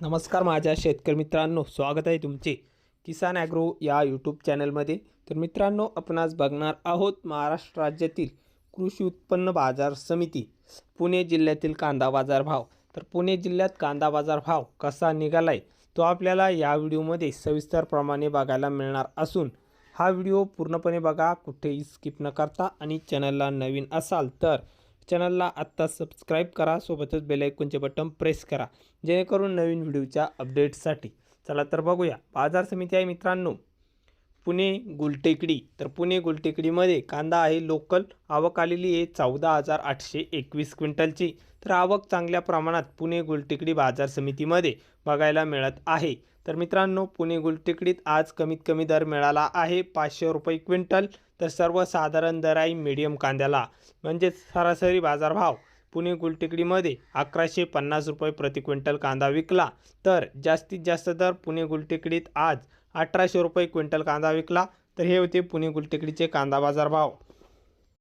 नमस्कार माझ्या शेतकरी मित्रांनो स्वागत आहे तुमचे किसान ॲग्रो या यूट्यूब चॅनलमध्ये. तर मित्रांनो आपण आज बघणार आहोत महाराष्ट्र राज्यातील कृषी उत्पन्न बाजार समिती पुणे जिल्ह्यातील कांदा बाजार भाव. तर पुणे जिल्ह्यात कांदा बाजार भाव कसा निघाला आहे तो आपल्याला या व्हिडिओमध्ये सविस्तरप्रमाणे बघायला मिळणार असून हा व्हिडिओ पूर्णपणे बघा कुठेही स्किप न करता. आणि चॅनलला नवीन असाल तर चॅनलला आत्ता सबस्क्राईब करा सोबतच बेलायकूनचे बटन प्रेस करा जेणेकरून नवीन व्हिडिओच्या अपडेट्ससाठी चला तर बघूया. बाजार समिती आहे मित्रांनो. पुणे गुलटेकडी. तर पुणे गुलटेकडीमध्ये कांदा आहे लोकल आवक आलेली आहे चौदा हजार आठशे एकवीस क्विंटलची. तर आवक चांगल्या प्रमाणात पुणे गुलटेकडी बाजार समितीमध्ये बघायला मिळत आहे. तर मित्रांनो पुणे गुलटेकडीत आज कमीत कमी दर मिळाला आहे पाचशे रुपये क्विंटल. तर सर्वसाधारण दर आहे मिडियम कांद्याला. म्हणजेच सरासरी बाजारभाव पुणे गुलटेकडीमध्ये अकराशे पन्नास रुपये प्रति क्विंटल कांदा विकला. तर जास्तीत जास्त दर पुणे गुलटेकडीत आज अठराशे रुपये क्विंटल कांदा विकला. तर हे होते पुणे गुलटेकडीचे कांदा बाजार भाव.